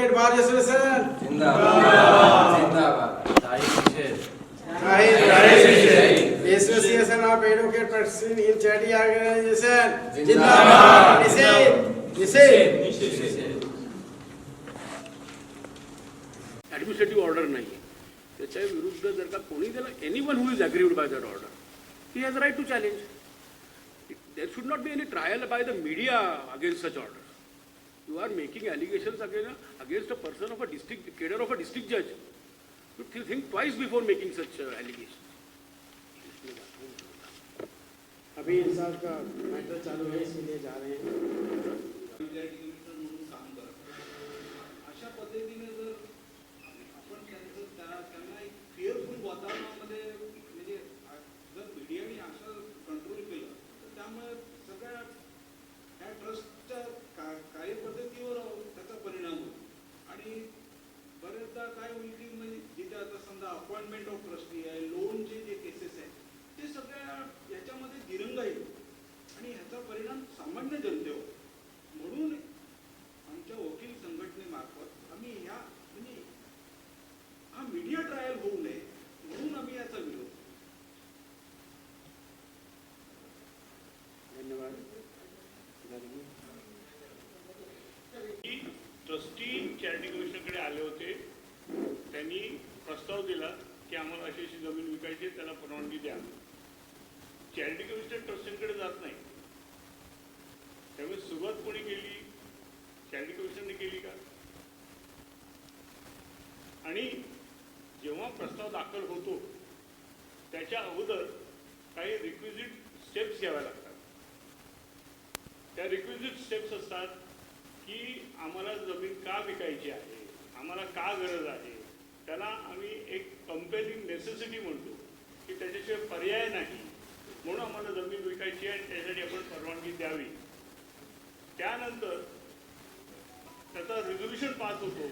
Advocate bar association जिंदाबाद जिंदाबाद जाहीर निषेध association of advocate practicing in charity organization जिंदाबाद. निषेध निषेध निषेध ॲडमिनिस्ट्रेटिव्ह ऑर्डर नाही त्याच्या विरुद्ध जर का कोणी त्याला any one who is agreed by that order he has right to challenge there should not be any trial by the media against such order you are making again against a person of a district cadre of a district जज you think twice before making such allegation अभी इंसाफ का matter चालू है इसलिए जा रहे हैं। अशा पद्धतीने जर आपण त्यांचं त्या- त्यांना एक फिअरफुल वातावरणामध्ये म्हणजे आ- जर मीडियाने असं कंट्रोल केलं तर त्यामुळे सगळ्या ह्या ट्रस्टच्या का कार्यपद्धतीवर त्याचा परिणाम होईल आणि बरेचदा काय होईल की म्हणजे जिथे आता समजा अपॉइंटमेंट ऑफ ट्रस्टी आहे लोनचे जे केसेस आहेत ते सगळ्या ह्याच्यामध्ये दिरंगाई आणि ह्याचा परिणाम सामान्य जनतेवर म्हणून आमच्या वकील संघटनेमार्फत आम्ही ह्या म्हणजे हा मीडिया ट्रायल होऊ नये म्हणून आम्ही याचा विरोध. की ट्रस्टी चॅरिटी कमिशनकडे आले होते. त्यांनी प्रस्ताव दिला की आम्हाला अशी अशी जमीन विकायची आहे, त्याला परवानगी द्या. चॅरिटी कमिशनर ट्रस्टींकडे जात नाही. त्यामुळे सुरुवात कोणी केली? चॅरिटी कमिशनने केली का? आणि जेव्हा प्रस्ताव दाखल होतो त्याच्या अगोदर काही रिक्विजिट स्टेप्स घ्याव्या लागतात. त्या रिक्विजिट स्टेप्स असतात की आम्हाला जमीन का विकायची आहे? आम्हाला का गरज आहे? त्याला आम्ही एक कंपेलिंग नेसेसिटी म्हणतो की त्याच्याशिवाय पर्याय नाही. म्हणून आम्हाला जमीन विकायची आहे त्यासाठी आपण परवानगी द्यावी. त्यानंतर त्याचा रिझोल्युशन पास होतो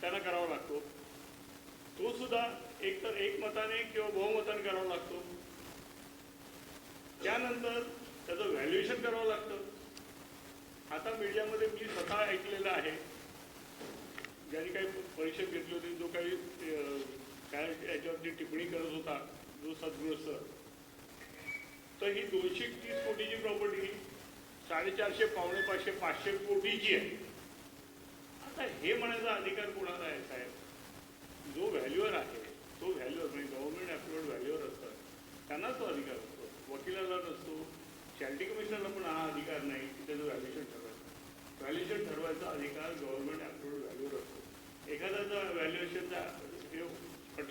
त्याला करावा लागतो. तो सुद्धा एकतर एकमताने किंवा बहुमताने करावा लागतो. त्यानंतर त्याचं व्हॅल्युएशन करावं लागतं. आता मीडियामध्ये मी स्वतः ऐकलेलं आहे ज्यांनी काही परिषद घेतली होती जो काही काय याच्यावरती टिप्पणी करत होता जो सद्गृहस्थ तर ही दोनशे तीस कोटीची प्रॉपर्टी साडेचारशे पावणे पाचशे पाचशे कोटीची आहे. आता हे म्हणायचा अधिकार कोणाला आहे साहेब जो व्हॅल्युअर आहे तो व्हॅल्युअर म्हणजे गव्हर्नमेंट अप्रुव्ड व्हॅल्युअर असतात त्यांनाच तो अधिकार असतो वकिलाला नसतो चॅरिटी कमिशनरला पण हा अधिकार नाही की त्याचं व्हॅल्युएशन ठरवायचं व्हॅल्युएशन ठरवायचा अधिकार गव्हर्नमेंट अप्रुव्ड व्हॅल्यूवर असतो एखाद्याचा व्हॅल्युएशनचा हे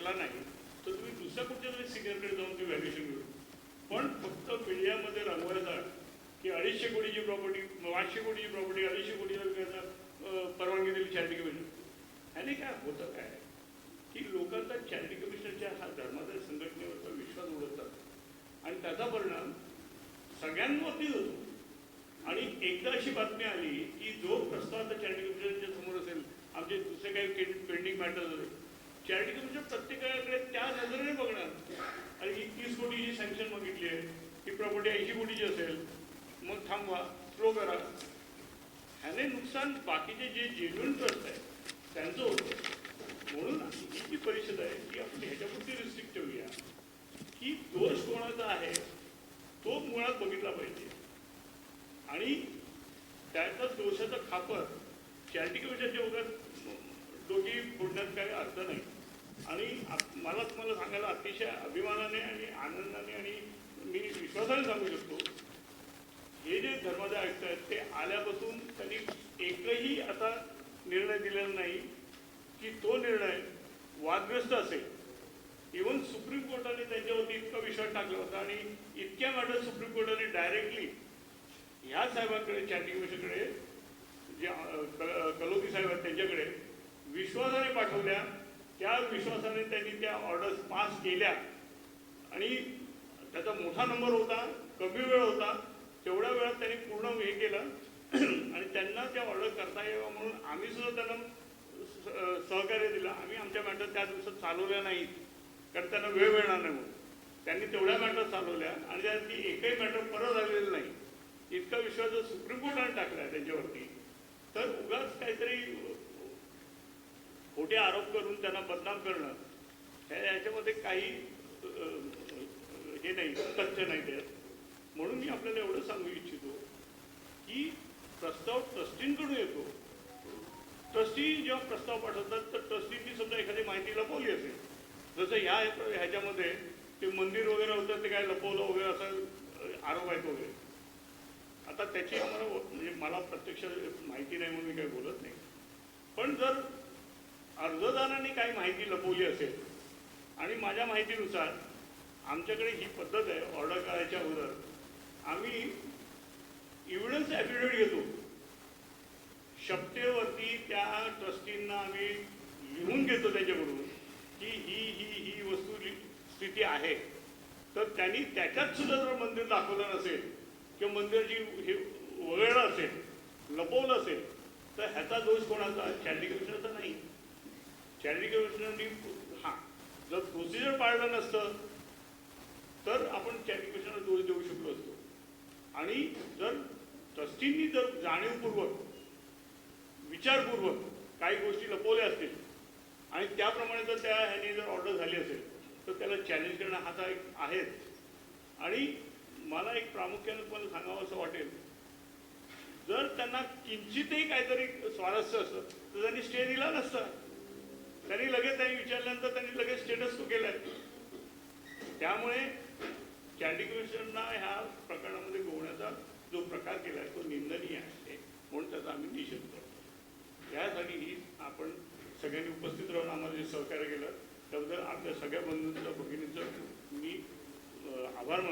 पटला नाही तर तुम्ही दुसऱ्या कुठच्या तरी सिनियरकडे जाऊन ते व्हॅल्युएशन मिळू पण फक्त मीडियामध्ये रंगवायचा की अडीचशे कोटीची प्रॉपर्टी पाचशे कोटीची प्रॉपर्टी अडीचशे कोटीला विकायचा परवानगी दिली चॅरिटी कमिशन ह्याने काय होतं काय? की लोकांचा चॅरिटी कमिशनच्या हा धर्माच्या संघटनेवरचा विश्वास उडवतात. आणि त्याचा परिणाम सगळ्यांवरतीच होतो. आणि एकदा अशी बातमी आली की जो प्रस्ताव आता चॅरिटी कमिशनच्या समोर असेल आमचे दुसरे काही पेंडिंग मॅटर्स होते चॅरिटी कमिशन प्रत्येकाकडे त्या नजरेने बघणार. आणि ही तीस कोटीची सँक्शन मागितली आहे. ही प्रॉपर्टी ऐंशी कोटीची असेल. मग थांबवा स्लो करा. ह्याने नुकसान बाकीचे जे जेन्युन ट्रस्ट आहे त्यांचं होतं. म्हणून ही जी परिषद आहे ती आपण ह्याच्यापुरती रिस्ट्रिक्ट ठेवूया. की दोष कोणाचा आहे तो मुळात बघितला पाहिजे. आणि त्याचा दोषाचा खापर चॅरिटी कमिशनच्या वगैरे दोघी फोडण्यात काही अर्थ नाही. आणि मला तुम्हाला सांगायला अतिशय अभिमानाने आणि आनंदाने आणि मी विश्वासाने सांगू शकतो हे जे धर्मादाय आयुक्त आहेत ते आल्यापासून त्यांनी एकही आता निर्णय दिलेला नाही की तो निर्णय वादग्रस्त असेल. इवन सुप्रीम कोर्टाने त्यांच्यावरती इतका विश्वास टाकला होता आणि इतक्या मॅटर सुप्रीम कोर्टाने डायरेक्टली ह्या साहेबांकडे चॅटिंग कमिशनकडे जे अं, कलोती साहेब आहेत त्यांच्याकडे विश्वासाने पाठवल्या. त्या विश्वासाने त्यांनी त्या ऑर्डर्स पास केल्या. आणि त्याचा मोठा नंबर होता कमी वेळ होता तेवढ्या वेळात त्यांनी पूर्ण हे केलं. आणि त्यांना त्या ऑर्डर करता यावं म्हणून आम्ही सुद्धा त्यांना सहकार्य दिलं. आम्ही आमच्या मॅटर त्या दिवसात चालवल्या नाहीत कारण त्यांना वेळ मिळणार नाही म्हणून. त्यांनी तेवढ्या मॅटर चालवल्या आणि त्यात ती एकही मॅटर परत आलेली नाही. इतका विश्वास सुप्रीम कोर्टाने टाकला त्यांच्यावरती तर उगाच काहीतरी खोटे आरोप करून त्यांना बदनाम करणं हे याच्यामध्ये काही हे नाही तथ्य नाही त्यात म्हणून मी आपल्याला एवढं सांगू इच्छितो की प्रस्ताव ट्रस्टींकडून येतो. ट्रस्टी जेव्हा प्रस्ताव पाठवतात तर ट्रस्टींनी समजा एखादी माहिती लपवली असेल जसं ह्या ह्याच्यामध्ये ते मंदिर वगैरे होतं ते काय लपवलं वगैरे असं आरोप आहेत वगैरे आता त्याची आम्हाला म्हणजे मला प्रत्यक्ष माहिती नाही म्हणून मी काही बोलत नाही. पण जर अर्जदाराने काही माहिती लपवली असेल आणि माझ्या माहितीनुसार आमच्याकडे ही पद्धत आहे ऑर्डर करायच्या अगोदर. आम्ही इव्हिडन्स ॲफिडेविट घेतो. शपथेवरती त्या ट्रस्टींना आम्ही लिहून घेतो त्याच्याकडून की ही ही ही वस्तू स्थिती आहे तर त्यांनी त्याच्यात सुद्धा जर मंदिर दाखवलं नसेल किंवा मंदिरची हे वगळलं असेल लपवलं असेल तर ह्याचा दोष कोणाचा? चॅरिटी कमिशनरचा नाही. चॅरिटी कमिशनरनी हां जर प्रोसिजर पाळलं नसतं तर आपण चॅरिटी कमिशनर दोष देऊ शकलो असतो. आणि जर ट्रस्टींनी जर जाणीवपूर्वक विचारपूर्वक काही गोष्टी लपवल्या असतील आणि त्याप्रमाणे जर त्या ह्याने जर ऑर्डर झाली असेल तर त्याला चॅलेंज करणं हा तर एक आहेच. आणि मला एक प्रामुख्यानं तुम्हाला सांगावं असं वाटेल जर त्यांना किंचितही काहीतरी स्वारस्य असतं तर त्यांनी स्टे दिला नसतं. त्यांनी लगेच त्यांनी विचारल्यानंतर त्यांनी लगेच स्टेटस तो केलाय. त्यामुळे कॅन्डी कमिशनना ह्या प्रकरणामध्ये गोवण्याचा जो प्रकार केलाय तो निंदनीय आहे म्हणून त्याचा आम्ही निषेध करतो. त्यासाठी ही आपण सगळ्यांनी उपस्थित राहून आम्हाला जे सहकार्य केलं त्याबद्दल आपल्या सगळ्या बंधूंचं भगिनींचं मी आभार मानतो.